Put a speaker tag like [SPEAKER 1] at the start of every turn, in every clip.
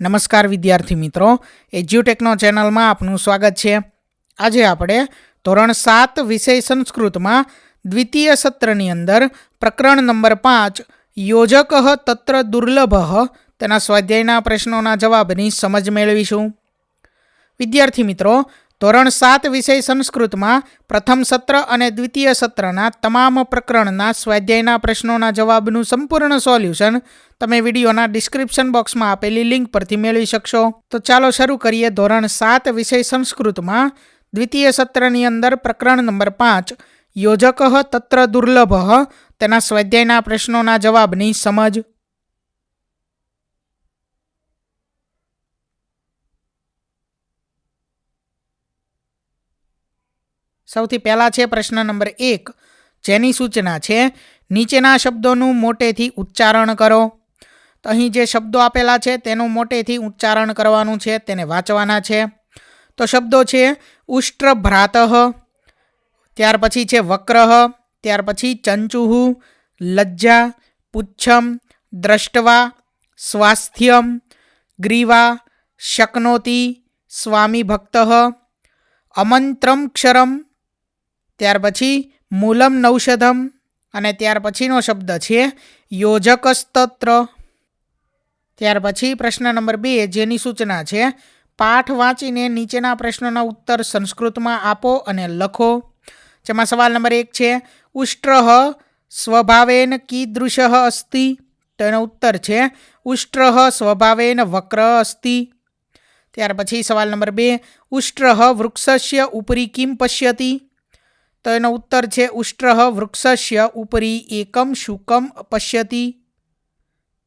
[SPEAKER 1] નમસ્કાર વિદ્યાર્થી મિત્રો, એજ્યુટેકનો ચેનલમાં આપનું સ્વાગત છે. આજે આપણે ધોરણ સાત વિષય સંસ્કૃતમાં દ્વિતીય સત્રની અંદર પ્રકરણ નંબર પાંચ, યોજક તત્ર દુર્લભ તેના સ્વાધ્યાયના પ્રશ્નોના જવાબની સમજ મેળવીશું. વિદ્યાર્થી મિત્રો ધોરણ સાત વિષય સંસ્કૃતમાં પ્રથમ સત્ર અને દ્વિતીય સત્રના તમામ પ્રકરણના સ્વાધ્યાયના પ્રશ્નોના જવાબનું સંપૂર્ણ સોલ્યુશન તમે વિડીયોના ડિસ્ક્રિપ્શન બોક્સમાં આપેલી લિંક પરથી મેળવી શકશો. તો ચાલો શરૂ કરીએ ધોરણ સાત વિષય સંસ્કૃતમાં દ્વિતીય સત્રની અંદર પ્રકરણ નંબર પાંચ, યોજક તત્ર દુર્લભ તેના સ્વાધ્યાયના પ્રશ્નોના જવાબની સમજ. સૌથી પહેલાં છે પ્રશ્ન નંબર એક. જેની સૂચના છે, નીચેના શબ્દોનું મોટેથી ઉચ્ચારણ કરો. તો અહીં જે શબ્દો આપેલા છે, તેનું મોટેથી ઉચ્ચારણ કરવાનું છે, તેને વાંચવાના છે. તો શબ્દો છે ઉષ્ટ્ર ભ્રાતઃ ત્યાર પછી છે વક્રહ ત્યાર પછી ચંચુહુ લજ્જા, પુચ્છમ, દ્રષ્ટવા, સ્વાસ્થ્યમ, ગ્રીવા, શકનોતી સ્વામી ભક્ત અમંત્રમ ક્ષરમ ત્યાર પછી મૂલમ નૌષધમ અને ત્યાર પછીનો શબ્દ છે યોજકસ્તત્ર. ત્યાર પછી પ્રશ્ન નંબર બે જેની સૂચના છે પાઠ વાંચીને નીચેના પ્રશ્નોના ઉત્તર સંસ્કૃતમાં આપો અને લખો. જેમાં સવાલ નંબર એક છે ઉષ્ટ્ર સ્વભાવેન કીદૃશ અસ્તિ? તો એનો ઉત્તર છે ઉષ્ટ્ર સ્વભાવેન વક્ર અસ્તિ. ત્યાર પછી સવાલ નંબર બે ઉષ્ટ્ર વૃક્ષસ્ય ઉપરી કિમ પશ્યતિ? તો એનો ઉત્તર છે ઉષ્ટ્ર વૃક્ષસ્ય ઉપરી એકમ શુકમ પશ્યતિ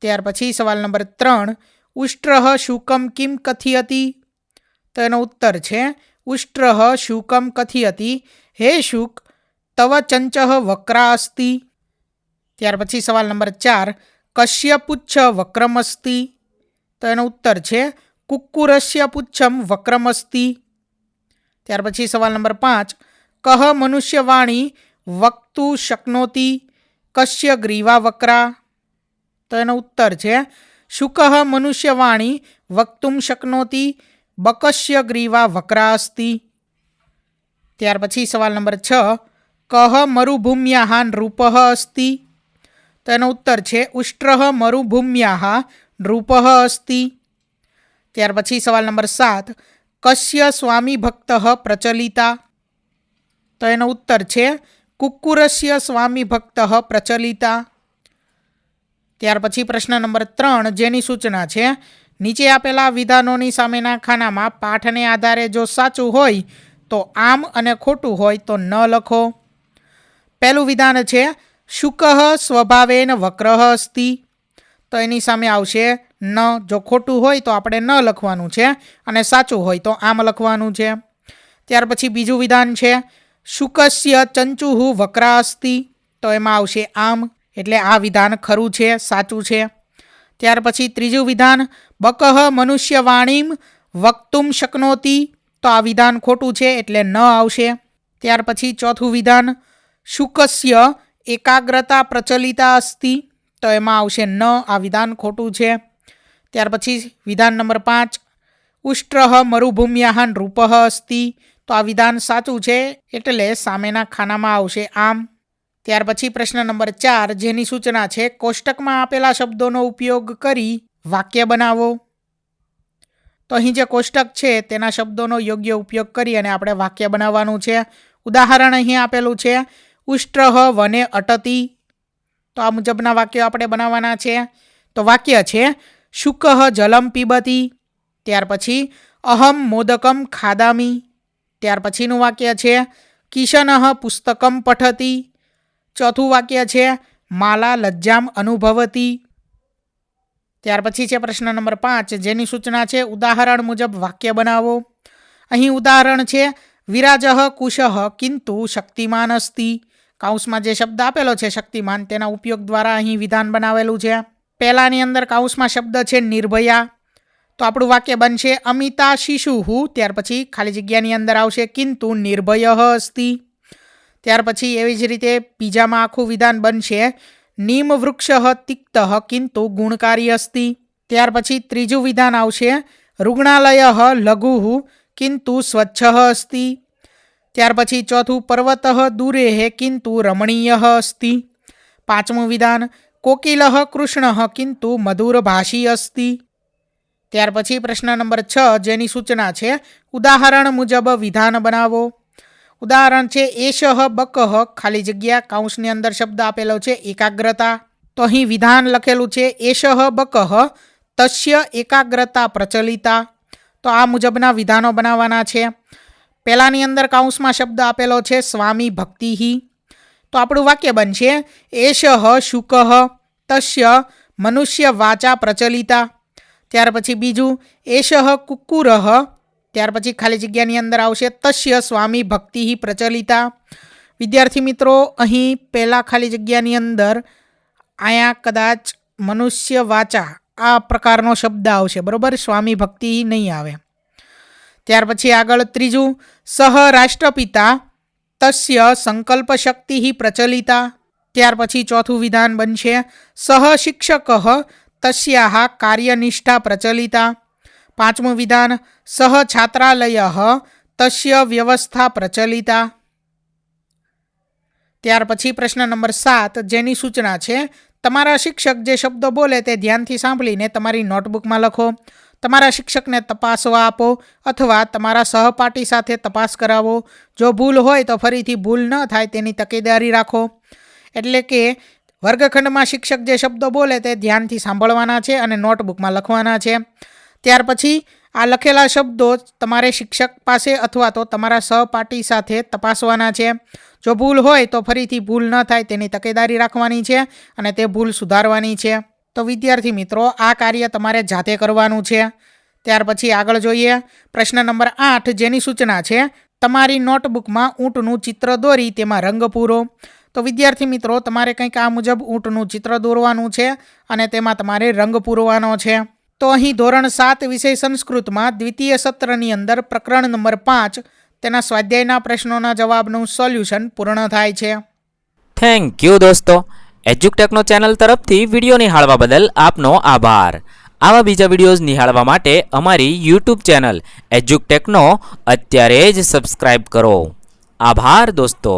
[SPEAKER 1] ત્યાર પછી સવાલ નંબર ત્રણ ઉષ્ટ્ર શુકમ કિમ કથયતિ તો એનો ઉત્તર છે ઉષ્ટ્ર શુકમ કથયતિ હે શુક તવ ચંચ વક્રા અસ્તિ ત્યાર પછી સવાલ નંબર ચાર કશ્ય પુચ્છ વક્રમસ્તિ તો એનો ઉત્તર છે કુક્કુરસ્ય પુચ્છમ વક્રમસ્તિ ત્યાર પછી સવાલ નંબર પાંચ કહ મનુષ્યવાણી વક્તુ શક્નોતિ કશ્ય ગ્રીવા વક્રા તો એનો ઉત્તર છે શુકઃ મનુષ્યવાણી વક્તુમ શક્નોતિ બકશ્ય ગ્રીવા વક્રા અસ્તિ ત્યાર પછી સવાલ નંબર છ કહ મરુભૂમ્યાહ નૃપ અસ્તિ તો એનો ઉત્તર છે ઉષ્ટ્ર મરુભૂમ્યાહ નૃપ અસ્તિ ત્યાર પછી સવાલ નંબર સાત કશ્ય સ્વામી ભક્ત પ્રચલિતા તો એનો ઉત્તર છે, કુક્કુરસ્ય સ્વામી ભક્ત પ્રચલિતા. ત્યાર પછી પ્રશ્ન નંબર ત્રણ, જેની સૂચના છે, નીચે આપેલા વિધાનોની સામેના ખાનામાં પાઠને આધારે જો સાચું હોય, તો આમ અને ખોટું હોય તો ન લખો. પહેલું વિધાન છે, શુક સ્વભાવેન વક્રહ અસ્તિ. તો એની સામે આવશે, ન, જો ખોટું હોય તો આપણે ન લખવાનું છે અને સાચું હોય તો આમ લખવાનું છે. ત્યાર પછી બીજું વિધાન છે શુકસ્ય ચંચુહુ વક્રાસ્તિ. તો એમાં આવશે આમ. એટલે આ વિધાન ખરું છે, સાચું છે. ત્યાર પછી ત્રીજું વિધાન, બકહ મનુષ્યવાણીમ વક્તુમ શકનોતી. તો આ વિધાન ખોટું છે, એટલે ન આવશે. ત્યાર પછી ચોથું વિધાન, શુકસ્ય એકાગ્રતા પ્રચલિતા અસ્તિ. તો એમાં આવશે ન, આ વિધાન ખોટું છે. ત્યાર પછી વિધાન નંબર પાંચ, ઉષ્ટ્ર મરુભૂમ્યાહન નૃપ અસ્તિ. તો આ વિધાન સાચું છે? એટલે સામેના ખાનામાં આવશે આમ. ત્યાર પછી પ્રશ્ન નંબર ચાર, જેની સૂચના છે, કોષ્ટકમાં આપેલા શબ્દોનો ઉપયોગ કરી વાક્ય બનાવો. તો અહીં જે કોષ્ટક છે, તેના શબ્દોનો યોગ્ય ઉપયોગ કરી અને આપણે વાક્ય બનાવવાનું છે. ઉદાહરણ અહીં આપેલું છે ઉષ્ટ્રહ વને અટતી. તો આ મુજબના વાક્યો આપણે બનાવવાના છે. તો વાક્ય છે શુકહ જલમ પીબતી. ત્યાર પછી, અહમ મોદકમ ખાદામી. ત્યાર પછીનું વાક્ય છે, કિશન પુસ્તકમ પઠતી. ચોથું વાક્ય છે, માલા લજ્જામ અનુભવતી. ત્યાર પછી છે પ્રશ્ન નંબર પાંચ, જેની સૂચના છે, ઉદાહરણ મુજબ વાક્ય બનાવો. અહીં ઉદાહરણ છે, વિરાજ કુશ કિંતુ શક્તિમાન અસ્તિ કાઉસમાં જે શબ્દ આપેલો છે શક્તિમાન, તેના ઉપયોગ દ્વારા અહીં વિધાન બનાવેલું છે. પહેલાંની અંદર કાઉસમાં શબ્દ છે નિર્ભયા. તો આપણું વાક્ય બનશે અમિતા શિશુહુ ત્યાર પછી ખાલી જગ્યાની અંદર આવશે કિંતુ નિર્ભય અસ્તિ ત્યાર પછી એવી જ રીતે બીજામાં આખું વિધાન બનશે નિમ વૃક્ષ તિક્ત કિંતુ ગુણકારી અસ્તિ ત્યાર પછી ત્રીજું વિધાન આવશે રુગ્ણાલય લઘુ કિંતુ સ્વચ્છ અસ્તિ ત્યાર પછી ચોથું પર્વત દૂરે હે કિંતુ રમણીય અસ્તિ પાંચમું વિધાન કોકિલ કૃષ્ણ કિંતુ મધુરભાષી અસ્તિ ત્યાર પછી પ્રશ્ન નંબર છ જેની સૂચના છે, ઉદાહરણ મુજબ વિધાન બનાવો. ઉદાહરણ છે એશ બકહ ખાલી જગ્યા, કાઉન્સની અંદર શબ્દ આપેલો છે, એકાગ્રતા. તો અહીં વિધાન લખેલું છે એશ બકહ તસ્ય એકાગ્રતા પ્રચલિતા. તો આ મુજબના વિધાનો બનાવવાના છે. પહેલાંની અંદર કાઉન્સમાં શબ્દ આપેલો છે, સ્વામી ભક્તિ તો આપણું વાક્ય બનશે એશ શુક તસ્ય મનુષ્ય વાચા પ્રચલિતા. ત્યાર પછી બીજું, એશ કુકુર ત્યાર પછી ખાલી જગ્યાની અંદર આવશે તસ્ય સ્વામી ભક્તિ પ્રચલિતા. વિદ્યાર્થી મિત્રો, અહીં પહેલાં ખાલી જગ્યાની અંદર અહીંયા કદાચ મનુષ્ય વાચા આ પ્રકારનો શબ્દ આવશે, બરાબર? સ્વામી ભક્તિ નહીં આવે. ત્યાર પછી આગળ ત્રીજું, સહ રાષ્ટ્રપિતા તસ્ય સંકલ્પ શક્તિ પ્રચલિતા. ત્યાર પછી ચોથું વિધાન બનશે સહ શિક્ષક તસ્યા કાર્યનિષ્ઠા પ્રચલિતા પાંચમું વિધાન સહ છાત્રાલય તસ્ય વ્યવસ્થા પ્રચલિતા ત્યાર પછી પ્રશ્ન નંબર સાત, જેની સૂચના છે, તમારા શિક્ષક જે શબ્દો બોલે તે ધ્યાનથી સાંભળીને તમારી નોટબુકમાં લખો, તમારા શિક્ષકને તપાસવા આપો અથવા તમારા સહપાઠી સાથે તપાસ કરાવો. જો ભૂલ હોય તો ફરીથી ભૂલ ન થાય તેની તકેદારી રાખો. એટલે કે વર્ગખંડમાં શિક્ષક જે શબ્દો બોલે તે ધ્યાનથી સાંભળવાના છે અને નોટબુકમાં લખવાના છે. ત્યાર પછી આ લખેલા શબ્દો તમારે શિક્ષક પાસે અથવા તો તમારા સહપાઠી સાથે તપાસવાના છે. જો ભૂલ હોય તો ફરીથી ભૂલ ન થાય તેની તકેદારી રાખવાની છે અને તે ભૂલ સુધારવાની છે. તો વિદ્યાર્થી મિત્રો, આ કાર્ય તમારે જાતે કરવાનું છે. ત્યાર પછી આગળ જોઈએ. પ્રશ્ન નંબર આઠ જેની સૂચના છે, તમારી નોટબુકમાં ઊંટનું ચિત્ર દોરી તેમાં રંગ પૂરો. તો વિદ્યાર્થી મિત્રો, તમારે કંઈક આ મુજબ ઊંટનું ચિત્ર દોરવાનું છે અને તેમાં તમારે રંગ પૂરવાનો છે. તો અહીં ધોરણ સાત વિષય સંસ્કૃતમાં દ્વિતીય સત્રની અંદર પ્રકરણ નંબર પાંચ, તેના સ્વાધ્યાયના પ્રશ્નોના જવાબનું સોલ્યુશન પૂર્ણ થાય છે.
[SPEAKER 2] થેન્ક યુ દોસ્તો. એજ્યુકટેકનો ચેનલ તરફથી વીડિયો નિહાળવા બદલ આપનો આભાર. આવા બીજા વિડીયોઝ નિહાળવા માટે અમારી યુટ્યુબ ચેનલ એજ્યુકટેકનો અત્યારે જ સબસ્ક્રાઇબ કરો. આભાર દોસ્તો.